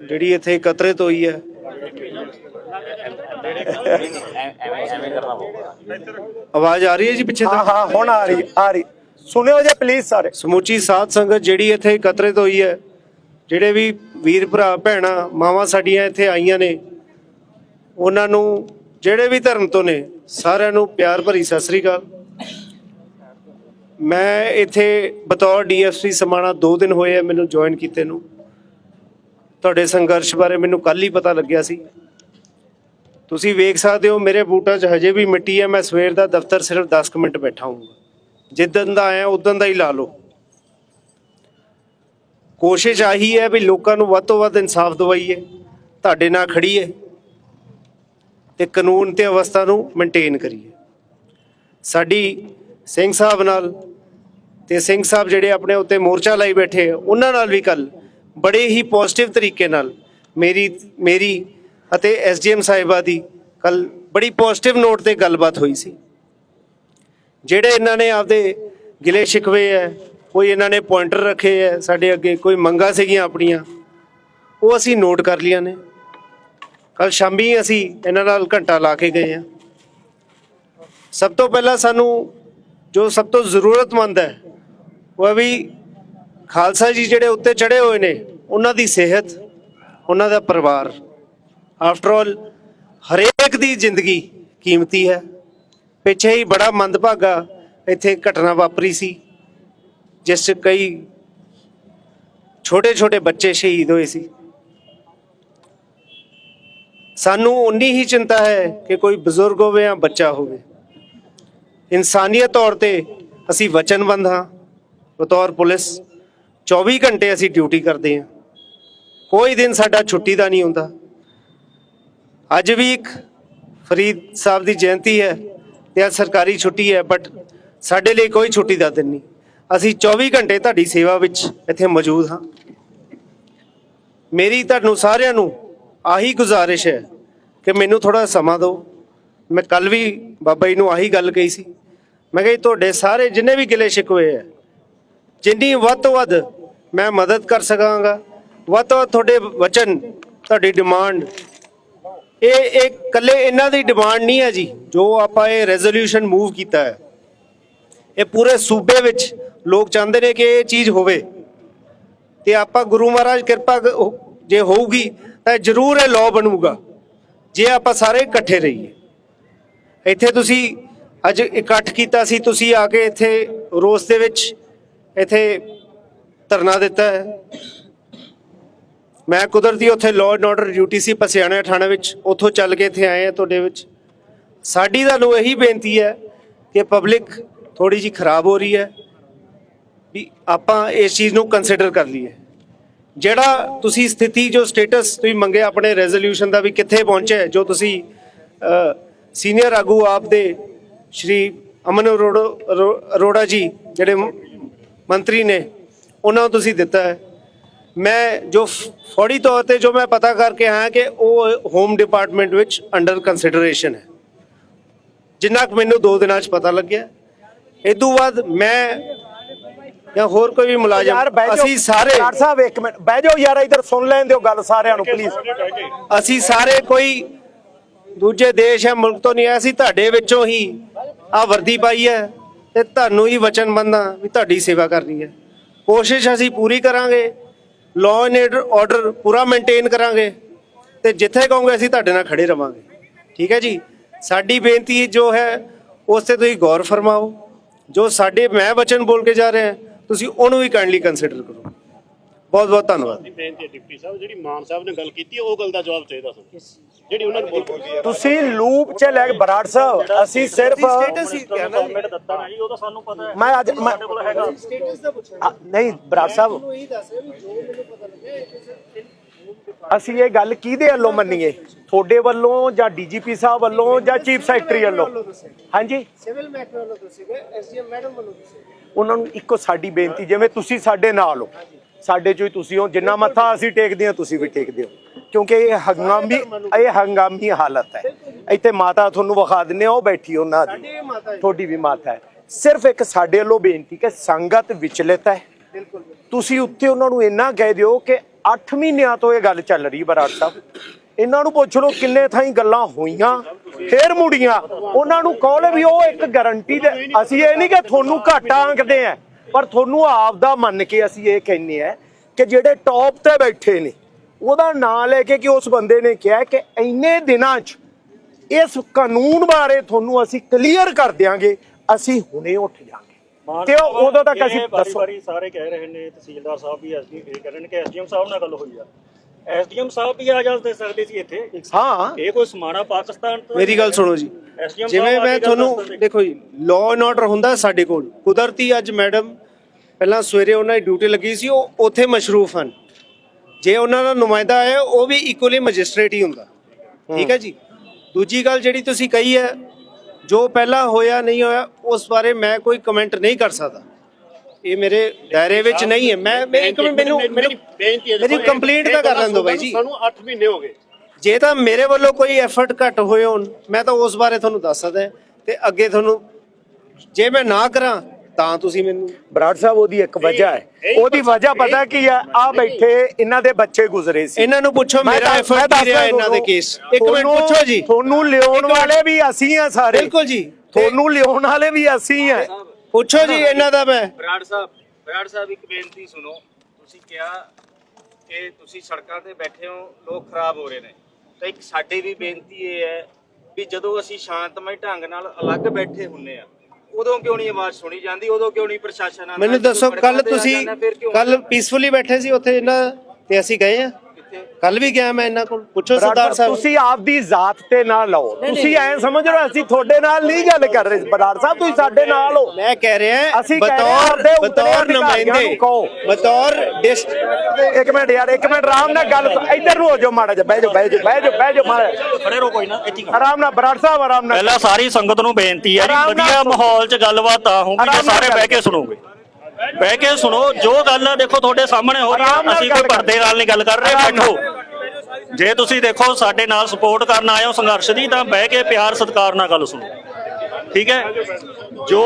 Speaker 3: ਜਿਹੜੀ ਇੱਥੇ ਇਕੱਤਰਿਤ ਹੋਈ ਹੈ।
Speaker 6: ਐਵੇਂ ਐਵੇਂ ਕਰਨਾ ਪਊਗਾ
Speaker 3: ਆਵਾਜ਼ ਆ ਰਹੀ ਹੈ ਜੀ ਪਿੱਛੇ
Speaker 2: ਹਾਂ
Speaker 3: ਤੋਂ
Speaker 2: ਹਾਂ ਹੁਣ ਆ ਰਹੀ ਆ ਰਹੀ। ਸੁਣਿਓ ਜੇ ਪਲੀਜ਼ ਸਾਰੇ।
Speaker 3: ਸਮੁੱਚੀ ਸਾਧ ਸੰਗਤ ਜਿਹੜੀ ਇੱਥੇ ਇਕੱਤਰਿਤ ਹੋਈ ਹੈ ਜਿਹੜੇ ਵੀ ਵੀਰ ਭਰਾ ਭੈਣਾਂ ਮਾਵਾਂ ਸਾਡੀਆਂ ਇੱਥੇ ਆਈਆਂ ਨੇ ਉਹਨਾਂ ਨੂੰ ਜਿਹੜੇ ਵੀ ਧਰਮ ਤੋਂ ਨੇ ਸਾਰਿਆਂ ਨੂੰ ਪਿਆਰ ਭਰੀ ਸਤਿ ਸ੍ਰੀ ਅਕਾਲ। ਮੈਂ ਇੱਥੇ ਬਤੌਰ ਡੀਐਸਪੀ ਸਮਾਣਾ 2 ਦਿਨ ਹੋਏ ਆ ਮੈਨੂੰ ਜੁਆਇਨ ਕੀਤੇ ਨੂੰ। ਤੁਹਾਡੇ ਸੰਘਰਸ਼ ਬਾਰੇ ਮੈਨੂੰ ਕੱਲ ਹੀ ਪਤਾ ਲੱਗਿਆ ਸੀ। ਤੁਸੀਂ ਵੇਖ ਸਕਦੇ ਹੋ ਮੇਰੇ ਬੂਟਾਂ 'ਚ ਹਜੇ ਵੀ ਮਿੱਟੀ ਹੈ। ਮੈਂ ਸਵੇਰ ਦਾ ਦਫ਼ਤਰ ਸਿਰਫ 10 ਕੁ ਮਿੰਟ ਬੈਠਾ ਹੂੰਗਾ। ਜਿੱਦਣ ਦਾ ਆਇਆ ਉਦੋਂ ਦਾ ਹੀ ਲਾ ਲਓ। ਕੋਸ਼ਿਸ਼ ਆਹੀ ਹੈ ਵੀ ਲੋਕਾਂ ਨੂੰ ਵੱਧ ਤੋਂ ਵੱਧ ਇਨਸਾਫ ਦਵਾਈਏ, ਤੁਹਾਡੇ ਨਾਲ ਖੜੀਏ ਤੇ ਕਾਨੂੰਨ ਤੇ ਅਵਸਥਾ ਨੂੰ ਮੇਨਟੇਨ ਕਰੀਏ। ਸਾਡੀ ਸਿੰਘ ਸਾਹਿਬ ਨਾਲ ਤੇ ਸਿੰਘ ਸਾਹਿਬ ਜਿਹੜੇ ਆਪਣੇ ਉੱਤੇ ਮੋਰਚਾ ਲਾਈ ਬੈਠੇ ਉਹਨਾਂ ਨਾਲ ਵੀ ਕੱਲ ਬੜੇ ਹੀ ਪੋਜ਼ਿਟਿਵ ਤਰੀਕੇ ਨਾਲ ਮੇਰੀ ਮੇਰੀ ਅਤੇ ਐਸਡੀਐਮ ਸਾਹਿਬਾ ਦੀ ਕੱਲ ਬੜੀ ਪੋਜ਼ਿਟਿਵ ਨੋਟ ਤੇ ਗੱਲਬਾਤ ਹੋਈ ਸੀ। ਜਿਹੜੇ ਇਹਨਾਂ ਨੇ ਆਪਦੇ ਗਿਲੇ ਸ਼ਿਕਵੇ ਹੈ ਕੋਈ ਇਹਨਾਂ ਨੇ ਪੁਆਇੰਟਰ ਰੱਖੇ ਹੈ ਸਾਡੇ ਅੱਗੇ ਕੋਈ ਮੰਗਾ ਸੀਗੀਆਂ ਆਪਣੀਆਂ, ਉਹ ਅਸੀਂ ਨੋਟ ਕਰ ਲੀਆਂ ਨੇ। ਕੱਲ ਸ਼ਾਮੀ ਅਸੀਂ ਇਹਨਾਂ ਨਾਲ ਘੰਟਾ ਲਾ ਕੇ ਗਏ ਆ। ਸਭ ਤੋਂ ਪਹਿਲਾਂ ਸਾਨੂੰ ਜੋ ਸਭ ਤੋਂ ਜ਼ਰੂਰਤਮੰਦ ਹੈ ਉਹ ਹੈ ਵੀ ਖਾਲਸਾ ਜੀ ਜਿਹੜੇ ਉੱਤੇ ਚੜੇ ਹੋਏ ਨੇ, ਉਹਨਾਂ ਦੀ ਸਿਹਤ, ਉਹਨਾਂ ਦਾ ਪਰਿਵਾਰ। ਆਫਟਰ ਆਲ ਹਰੇਕ ਦੀ ਜ਼ਿੰਦਗੀ ਕੀਮਤੀ ਹੈ। ਪਿੱਛੇ ਹੀ ਬੜਾ ਮੰਦਭਾਗਾ ਇੱਥੇ ਘਟਨਾ ਵਾਪਰੀ ਸੀ, ਜਿਸ 'ਚ ਕਈ ਛੋਟੇ ਛੋਟੇ ਬੱਚੇ ਸ਼ਹੀਦ ਹੋਏ ਸੀ। ਸਾਨੂੰ ਉਨੀ ਹੀ ਚਿੰਤਾ ਹੈ ਕਿ ਕੋਈ ਬਜ਼ੁਰਗ ਹੋਵੇ ਜਾਂ ਬੱਚਾ ਹੋਵੇ। ਇਨਸਾਨੀਅਤ ਤੌਰ ਤੇ ਅਸੀਂ ਵਚਨਬੰਧ ਹਾਂ। ਬਤੌਰ ਪੁਲਿਸ 24 ਘੰਟੇ ਅਸੀਂ ਡਿਊਟੀ ਕਰਦੇ ਹਾਂ। ਕੋਈ ਦਿਨ ਸਾਡਾ ਛੁੱਟੀ ਦਾ ਨਹੀਂ ਹੁੰਦਾ। ਅੱਜ ਵੀ ਇੱਕ ਫਰੀਦ ਸਾਹਿਬ ਦੀ ਜਯੰਤੀ ਹੈ ਤੇ ਅੱਜ ਸਰਕਾਰੀ ਛੁੱਟੀ ਹੈ ਬਟ ਸਾਡੇ ਲਈ ਕੋਈ ਛੁੱਟੀ ਦਾ ਦਿਨ ਨਹੀਂ। ਅਸੀਂ 24 ਘੰਟੇ ਤੁਹਾਡੀ ਸੇਵਾ ਵਿੱਚ ਇੱਥੇ ਮੌਜੂਦ ਹਾਂ। ਮੇਰੀ ਤੁਹਾਨੂੰ ਸਾਰਿਆਂ ਨੂੰ ਆਹੀ ਗੁਜ਼ਾਰਿਸ਼ ਹੈ ਕਿ ਮੈਨੂੰ ਥੋੜਾ ਸਮਾਂ ਦਿਓ। ਮੈਂ ਕੱਲ ਵੀ ਬਾਬਾ ਜੀ ਨੂੰ ਆਹੀ ਗੱਲ ਕਹੀ ਸੀ। ਮੈਂ ਕਿਹਾ ਜੀ, ਤੁਹਾਡੇ ਸਾਰੇ ਜਿੰਨੇ ਵੀ ਗਿਲੇ ਸ਼ਿਕਵੇ ਹੈ, ਜਿੰਨੀ ਵੱਧ ਤੋਂ ਵੱਧ ਮੈਂ ਮਦਦ ਕਰ ਸਕਾਂਗਾ। ਵੱਧ ਤੋਂ ਵੱਧ ਤੁਹਾਡੇ ਵਚਨ, ਤੁਹਾਡੀ ਡਿਮਾਂਡ ਇਹ ਇਹ ਇਕੱਲੇ ਇਹਨਾਂ ਦੀ ਡਿਮਾਂਡ ਨਹੀਂ ਹੈ ਜੀ, ਜੋ ਆਪਾਂ ਇਹ ਰੈਜ਼ੋਲੂਸ਼ਨ ਮੂਵ ਕੀਤਾ ਹੈ। ਇਹ ਪੂਰੇ ਸੂਬੇ ਵਿੱਚ ਲੋਕ ਚਾਹੁੰਦੇ ਨੇ ਕਿ ਇਹ ਚੀਜ਼ ਹੋਵੇ। ਤੇ ਆਪਾਂ ਗੁਰੂ ਮਹਾਰਾਜ ਕਿਰਪਾ ਜੇ ਹੋਊਗੀ, ਤਾਂ ਜ਼ਰੂਰ ਇਹ ਲਾਅ ਬਣੂਗਾ। ਜੇ ਆਪਾਂ ਸਾਰੇ ਇਕੱਠੇ ਰਹੀਏ। ਇੱਥੇ ਤੁਸੀਂ ਅੱਜ ਇਕੱਠ ਕੀਤਾ ਸੀ, ਤੁਸੀਂ ਆ ਕੇ ਇੱਥੇ ਰੋਸ ਦੇ ਵਿੱਚ ਇੱਥੇ ਧਰਨਾ ਦਿੱਤਾ ਹੈ। ਮੈਂ ਕੁਦਰਤੀ ਉੱਥੇ ਲਾਅ ਐਂਡ ਆਰਡਰ ਡਿਊਟੀ ਸੀ ਪਸਿਆਣਾ ਥਾਣੇ ਵਿੱਚ ਉੱਥੋਂ ਚੱਲ ਕੇ ਇੱਥੇ ਆਏ ਆ ਤੁਹਾਡੇ ਵਿੱਚ। ਸਾਡੀ ਤੁਹਾਨੂੰ ਇਹੀ ਬੇਨਤੀ ਹੈ ਕਿ ਪਬਲਿਕ ਥੋੜੀ ਜੀ ਖਰਾਬ ਹੋ ਰਹੀ ਹੈ ਵੀ ਆਪਾਂ ਇਸ ਚੀਜ਼ ਨੂੰ ਕੰਸੀਡਰ ਕਰ ਲਈਏ। ਜਿਹੜਾ ਤੁਸੀਂ ਸਥਿਤੀ, ਜੋ ਸਟੇਟਸ ਤੁਸੀਂ ਮੰਗਿਆ ਆਪਣੇ ਰੈਜ਼ੋਲੂਸ਼ਨ ਦਾ ਵੀ ਕਿੱਥੇ ਪਹੁੰਚਿਆ ਜੋ ਤੁਸੀਂ ਸੀਨੀਅਰ ਆਗੂ ਆਪ ਦੇ ਸ਼੍ਰੀ ਅਮਨ ਅਰੋੜਾ, ਅਰੋ- ਅਰੋੜਾ ਜੀ, ਜਿਹੜੇ ਮੰਤਰੀ ਨੇ, ਉਹਨਾਂ ਨੂੰ ਤੁਸੀਂ ਦਿੱਤਾ ਹੈ। ਮੈਂ ਜੋ ਫੌੜੀ ਤੌਰ ਤੇ ਜੋ ਮੈਂ ਪਤਾ ਕਰਕੇ ਆਇਆ ਕਿ ਉਹ ਹੋਮ ਡਿਪਾਰਟਮੈਂਟ ਵਿੱਚ ਅੰਡਰ ਕੰਸੀਡਰੇਸ਼ਨ ਹੈ। ਜਿੰਨਾ ਕੁ ਮੈਨੂੰ 2 ਦਿਨਾਂ 'ਚ ਪਤਾ ਲੱਗਿਆ। ਇਹ ਤੋਂ ਬਾਅਦ ਮੈਂ ਜਾਂ ਹੋਰ ਕੋਈ ਵੀ ਮੁਲਾਜ਼ਮ ਅਸੀਂ ਸਾਰੇ
Speaker 2: ਡਾਕਟਰ ਸਾਹਿਬ ਇੱਕ ਮਿੰਟ। ਬਹਿ ਜਾਓ ਯਾਰ ਇੱਧਰ ਸੁਣ ਲੈਣ ਦਿਓ ਗੱਲ ਸਾਰਿਆਂ ਨੂੰ ਪਲੀਜ਼
Speaker 3: ਅਸੀਂ ਸਾਰੇ ਕੋਈ ਦੂਜੇ ਦੇਸ਼ ਹੈ ਮੁਲਕ ਤੋਂ ਨਹੀਂ ਆਏ ਅਸੀਂ ਤੁਹਾਡੇ ਵਿੱਚੋਂ ਹੀ ਆ ਵਰਦੀ ਪਾਈ ਹੈ ਤੇ ਤੁਹਾਨੂੰ ਹੀ ਵਚਨਬੰਦ ਵੀ ਤੁਹਾਡੀ ਸੇਵਾ ਕਰਨੀ ਹੈ। ਕੋਸ਼ਿਸ਼ ਅਸੀਂ ਪੂਰੀ ਕਰਾਂਗੇ। ਲਾਅ ਐਂਡ ਆਰਡਰ ਪੂਰਾ ਮੇਨਟੇਨ ਕਰਾਂਗੇ ਤੇ ਜਿੱਥੇ ਕਹੋਗੇ ਅਸੀਂ ਤੁਹਾਡੇ ਨਾਲ ਖੜੇ ਰਵਾਂਗੇ। ਠੀਕ ਹੈ ਜੀ? ਸਾਡੀ ਬੇਨਤੀ ਜੋ ਹੈ ਉਸ ਤੇ ਤੁਸੀਂ ਗੌਰ ਫਰਮਾਓ। ਜੋ ਸਾਡੇ ਮੈਂ ਵਚਨ ਬੋਲ ਕੇ ਜਾ ਰਿਹਾ ਤੁਸੀਂ ਉਹਨੂੰ ਵੀ ਕਾਈਂਡਲੀ ਕੰਸੀਡਰ ਕਰੋ। ਬਹੁਤ ਬਹੁਤ ਧੰਨਵਾਦ
Speaker 7: ਬੇਨਤੀ ਹੈ ਡਿਪਟੀ ਸਾਹਿਬ ਜਿਹੜੀ ਮਾਨ ਸਾਹਿਬ ਨੇ ਗੱਲ ਕੀਤੀ ਉਹ ਗੱਲ ਦਾ ਜਵਾਬ ਚਾਹੀਦਾ ਸਾਨੂੰ। ਜਿਹੜੀ ਉਹਨਾਂ ਨੇ ਬੋਲ ਬੋਲੀ
Speaker 2: ਤੁਸੀਂ ਲੂਪ 'ਚ ਲੈ ਕੇ ਬਰਾੜ ਸਾਹਿਬ ਅਸੀਂ ਸਿਰਫ
Speaker 3: ਸਟੇਟਸ ਹੀ ਕਿਹਾ ਨਾ
Speaker 1: ਮਿੰਟ ਦਿੱਤਾ ਨਾ ਜੀ ਉਹ ਤਾਂ ਸਾਨੂੰ ਪਤਾ ਹੈ।
Speaker 2: ਮੈਂ ਅੱਜ ਮੈਂ
Speaker 3: ਸਟੇਟਸ ਦਾ ਪੁੱਛਣਾ
Speaker 2: ਨਹੀਂ ਬਰਾੜ ਸਾਹਿਬ।
Speaker 3: ਇਹੀ ਦੱਸ ਰਿਹਾ ਵੀ ਜੋ ਮੈਨੂੰ ਪਤਾ ਲੱਗਿਆ
Speaker 2: ਅਸੀਂ ਇਹ ਗੱਲ ਕਿਹਦੇ ਵੱਲੋਂ ਮੰਨੀਏ? ਤੁਹਾਡੇ ਵੱਲੋਂ ਜਾਂ ਡੀਜੀਪੀ ਸਾਹਿਬ ਵੱਲੋਂ ਜਾਂ ਚੀਫ ਸੈਕਟਰੀ ਵੱਲੋਂ? ਹਾਂਜੀ।
Speaker 3: ਸਿਵਲ ਮਹਿਕਮੇ ਵੱਲੋਂ ਤੁਸੀਂ ਗਏ ਐਸਡੀਐਮ ਮੈਡਮ ਵੱਲੋਂ ਤੁਸੀਂ
Speaker 2: ਉਹਨਾਂ ਨੂੰ ਇੱਕੋ ਸਾਡੀ ਬੇਨਤੀ ਜਿਵੇਂ ਤੁਸੀਂ ਸਾਡੇ ਨਾਲ ਹੋ। ਸਾਡੇ ਚੋਂ ਹੀ ਤੁਸੀਂ ਹੋ ਜਿੰਨਾ ਮੱਥਾ ਅਸੀਂ ਟੇਕਦੇ ਹਾਂ ਤੁਸੀਂ ਵੀ ਟੇਕਦੇ ਹੋ। ਕਿਉਂਕਿ ਇਹ ਹੰਗਾਮੀ ਇਹ ਹੰਗਾਮੀ ਹਾਲਤ ਹੈ। ਇੱਥੇ ਮਾਤਾ ਤੁਹਾਨੂੰ ਵਿਖਾ ਦਿੰਨੇ ਆ ਉਹ ਬੈਠੀ ਉਹਨਾਂ ਦੀ। ਤੁਹਾਡੀ ਵੀ ਮਾਤਾ ਹੈ। ਸਿਰਫ ਇੱਕ ਸਾਡੇ ਵੱਲੋਂ ਬੇਨਤੀ ਕਿ ਸੰਗਤ ਵਿਚਲਿਤ ਹੈ। ਤੁਸੀਂ ਉੱਤੇ ਉਹਨਾਂ ਨੂੰ ਇੰਨਾ ਕਹਿ ਦਿਓ ਕਿ 8 ਮਹੀਨਿਆਂ ਤੋਂ ਇਹ ਗੱਲ ਚੱਲ ਰਹੀ ਬਰਾੜ ਸਾਹਿਬ। ਇਹਨਾਂ ਨੂੰ ਪੁੱਛ ਲਓ ਕਿੰਨੇ ਥਾਈਂ ਗੱਲਾਂ ਹੋਈਆਂ ਫੇਰ ਮੁੜੀਆਂ। ਉਹਨਾਂ ਨੂੰ ਕਹੋ ਵੀ ਉਹ ਇੱਕ ਗਾਰੰਟੀ ਦੇ ਅਸੀਂ ਇਹ ਨਹੀਂ ਕਿ ਤੁਹਾਨੂੰ ਘਾਟਾ ਆਂਕਦੇ ਆ ਪਰ ਤੁਹਾਨੂੰ ਆਪ ਦਾ ਮੰਨ ਕੇ ਅਸੀਂ ਇਹ ਕਹਿੰਨੇ ਆ ਕਿ ਜਿਹੜੇ ਟੌਪ ਤੇ ਬੈਠੇ ਨੇ ਉਹਦਾ ਨਾਂ ਲੈ ਕੇ ਕਿ ਉਸ ਬੰਦੇ ਨੇ ਕਿਹਾ ਕਿ ਇੰਨੇ ਦਿਨਾਂ 'ਚ ਇਸ ਕਾਨੂੰਨ ਬਾਰੇ ਤੁਹਾਨੂੰ ਅਸੀਂ ਕਲੀਅਰ ਕਰ ਦਿਆਂਗੇ ਅਸੀਂ ਹੁਣੇ ਉੱਠ ਜਾਾਂਗੇ। ਤੇ ਉਹ ਉਦੋਂ ਤੱਕ ਅਸੀਂ
Speaker 1: ਦੱਸੋ। ਵਾਰੀ ਸਾਰੇ ਕਹਿ ਰਹੇ ਨੇ ਤਹਿਸੀਲਦਾਰ ਸਾਹਿਬ ਵੀ ਐਸਡੀ ਇਹ ਕਹਿ ਰਹੇ ਨੇ ਕਿ ਐਸਡੀਐਮ ਸਾਹਿਬ ਨਾਲ ਗੱਲ ਹੋਈ ਆ। ਐਸਡੀਐਮ ਸਾਹਿਬ ਵੀ ਆ ਜਾ ਦੇ ਸਕਦੇ ਸੀ ਇੱਥੇ?
Speaker 2: ਹਾਂ।
Speaker 1: ਇਹ ਕੋਈ ਸਮਾਣਾ ਪਾਕਿਸਤਾਨ ਤੋਂ
Speaker 3: ਮੇਰੀ ਗੱਲ ਸੁਣੋ ਜੀ। ਜਿਵੇਂ ਮੈਂ ਤੁਹਾਨੂੰ। ਦੇਖੋ ਜੀ ਲਾਅ ਐਂਡ ਆਰਡਰ ਹੁੰਦਾ ਸਾਡੇ ਕੋਲ। ਕੁਦਰਤੀ ਅੱਜ ਮੈਡਮ ਪਹਿਲਾਂ ਸਵੇਰੇ ਉਹਨਾਂ ਦੀ ਡਿਊਟੀ ਲੱਗੀ ਸੀ ਉਹ ਉੱਥੇ ਮਸ਼ਰੂਫ ਹਨ। ਜੇ ਉਹਨਾਂ ਦਾ ਨੁਮਾਇੰਦਾ ਹੈ ਉਹ ਵੀ ਇਕੁਅਲੀ ਮੈਜਿਸਟ੍ਰੇਟ ਹੀ ਹੁੰਦਾ। ਠੀਕ ਹੈ ਜੀ? ਦੂਜੀ ਗੱਲ ਜਿਹੜੀ ਤੁਸੀਂ ਕਹੀ ਹੈ ਜੋ ਪਹਿਲਾਂ ਹੋਇਆ ਨਹੀਂ ਹੋਇਆ ਉਸ ਬਾਰੇ ਮੈਂ ਕੋਈ ਕਮੈਂਟ ਨਹੀਂ ਕਰ ਸਕਦਾ। ਇਹ ਮੇਰੇ ਦਾਇਰੇ ਵਿੱਚ ਨਹੀਂ ਹੈ। ਮੈਂ ਇੱਕ ਮਿੰਟ ਮੈਨੂੰ ਮੇਰੀ ਕੰਪਲੇਂਟ ਤਾਂ ਕਰ ਲੈਣ ਦਿਓ ਬਾਈ ਜੀ।
Speaker 7: ਸਾਨੂੰ 8 ਮਹੀਨੇ ਹੋ ਗਏ।
Speaker 3: ਜੇ ਤਾਂ ਮੇਰੇ ਵੱਲੋਂ ਕੋਈ ਐਫਰਟ ਘੱਟ ਹੋਏ ਹੋਣ ਮੈਂ ਤਾਂ ਉਸ ਬਾਰੇ ਤੁਹਾਨੂੰ ਦੱਸ ਸਕਦਾ ਤੇ ਅੱਗੇ ਤੁਹਾਨੂੰ ਜੇ ਮੈਂ ਨਾ ਕਰਾਂ ਤਾਂ ਤੁਸੀਂ ਮੈਨੂੰ
Speaker 2: ਬਰਾੜ ਸਾਹਿਬ ਉਹਦੀ ਇੱਕ ਵਜ੍ਹਾ ਹੈ। ਉਹਦੀ ਵਜ੍ਹਾ ਪਤਾ ਕੀ ਹੈ ਆ ਬੈਠੇ ਇਹਨਾਂ ਦੇ ਬੱਚੇ ਗੁਜ਼ਰੇ ਸੀ।
Speaker 3: ਇਹਨਾਂ ਨੂੰ ਪੁੱਛੋ ਮੇਰਾ ਐਫਰਟ ਕੀ ਰਿਹਾ ਇਹਨਾਂ ਦੇ ਕੇਸ ਇੱਕ ਮਿੰਟ ਪੁੱਛੋ ਜੀ।
Speaker 2: ਤੁਹਾਨੂੰ ਲਿਆਉਣ। ਵਾਲੇ ਵੀ ਅਸੀਂ ਆ ਸਾਰੇ।
Speaker 3: ਬਿਲਕੁਲ ਜੀ।
Speaker 2: ਤੁਹਾਨੂੰ ਲਿਆਉਣ ਵਾਲੇ ਵੀ ਅਸੀਂ ਆ।
Speaker 3: ਪੁੱਛੋ ਜੀ ਇਹਨਾਂ ਦਾ ਮੈਂ।
Speaker 6: ਬਰਾੜ ਸਾਹਿਬ ਬਰਾੜ ਸਾਹਿਬ ਇੱਕ ਬੇਨਤੀ ਸੁਣੋ। ਤੁਸੀਂ ਕਿਹਾ ਕਿ ਤੁਸੀਂ ਸੜਕਾਂ ਤੇ ਬੈਠੇ ਹੋ ਲੋਕ ਖਰਾਬ ਹੋ ਰਹੇ ਨੇ। ਤਾਂ ਇੱਕ ਸਾਡੀ ਵੀ ਬੇਨਤੀ ਇਹ ਹੈ ਵੀ ਜਦੋਂ ਅਸੀਂ ਸ਼ਾਂਤਮਈ ਢੰਗ ਨਾਲ ਅਲੱਗ ਬੈਠੇ ਹੁੰਨੇ ਆ ਉਦੋਂ ਕਿਉਂ ਨਹੀਂ ਆਵਾਜ਼ ਸੁਣੀ ਜਾਂਦੀ? ਉਦੋਂ ਕਿਉਂ ਨਹੀਂ ਪ੍ਰਸ਼ਾਸਨ ਆਉਂਦਾ
Speaker 3: ਮੈਨੂੰ ਦੱਸੋ ਕੱਲ ਤੁਸੀਂ ਕੱਲ ਪੀਸਫੁਲੀ ਬੈਠੇ ਸੀ ਉੱਥੇ ਇਹਨਾਂ ਤੇ ਅਸੀਂ ਗਏ ਆ ਕੱਲ ਵੀ ਗਿਆ ਮੈਂ ਇਹਨਾਂ ਕੋਲ। ਪੁੱਛੋ ਸਰਦਾਰ ਸਾਹਿਬ।
Speaker 2: ਤੁਸੀਂ ਆਪਦੀ ਜ਼ਾਤ ਤੇ ਨਾ ਲਾਓ। ਤੁਸੀਂ ਐ ਸਮਝ ਰਹੇ ਅਸੀਂ ਤੁਹਾਡੇ ਨਾਲ ਨਹੀਂ ਗੱਲ ਕਰ ਰਹੇ। ਬਰਾੜ ਸਾਹਿਬ ਤੁਸੀਂ ਸਾਡੇ ਨਾਲ ਹੋ।
Speaker 3: ਮੈਂ ਕਹਿ ਰਿਹਾ
Speaker 2: ਅਸੀਂ
Speaker 3: ਬਤੌਰ ਬਤੌਰ ਨੁਮਾਇੰਦੇ। ਬਤੌਰ ਡਿਸਟ
Speaker 2: ਇੱਕ ਮਿੰਟ ਯਾਰ ਇੱਕ ਮਿੰਟ ਆਰਾਮ ਨਾਲ ਗੱਲ ਇੱਧਰ ਨੂੰ ਹੋ ਜਾਓ ਮਾੜਾ ਜਿਹਾ ਬਹਿ ਜਾਓ ਬਹਿ ਜਾਓ ਬਹਿ ਜਾਓ ਬਹਿ ਜਾਓ ਮਾੜਾ।
Speaker 1: ਖੜੇ ਰਹੋ ਕੋਈ ਨਾ ਇੱਥੇ।
Speaker 2: ਆਰਾਮ ਨਾਲ ਬਰਾੜ ਸਾਹਿਬ ਆਰਾਮ ਨਾਲ।
Speaker 1: ਪਹਿਲਾਂ ਸਾਰੀ ਸੰਗਤ ਨੂੰ ਬੇਨਤੀ ਹੈ ਵਧੀਆ। ਮਾਹੌਲ 'ਚ ਗੱਲਬਾਤ ਤਾਂ ਹੋਊਗੀ ਸਾਰੇ ਬਹਿ ਕੇ ਸੁਣੋਗੇ। ਬਹਿ ਕੇ ਸੁਣੋ ਜੋ ਗੱਲ ਆ ਦੇਖੋ ਤੁਹਾਡੇ ਸਾਹਮਣੇ ਹੋ ਰਹੀ
Speaker 2: ਨਾਲ
Speaker 1: ਅਸੀਂ ਕੋਈ ਪਰਦੇ ਨਾਲ ਨਹੀਂ ਗੱਲ ਕਰ ਰਹੇ। ਬੈਠੋ। ਜੇ ਤੁਸੀਂ ਦੇਖੋ ਸਾਡੇ ਨਾਲ ਸਪੋਰਟ ਕਰਨ ਆਏ ਹੋ ਸੰਘਰਸ਼ ਦੀ ਤਾਂ ਬਹਿ ਕੇ ਪਿਆਰ ਸਤਿਕਾਰ ਨਾਲ ਗੱਲ ਸੁਣੋ। ਠੀਕ ਹੈ? ਜੋ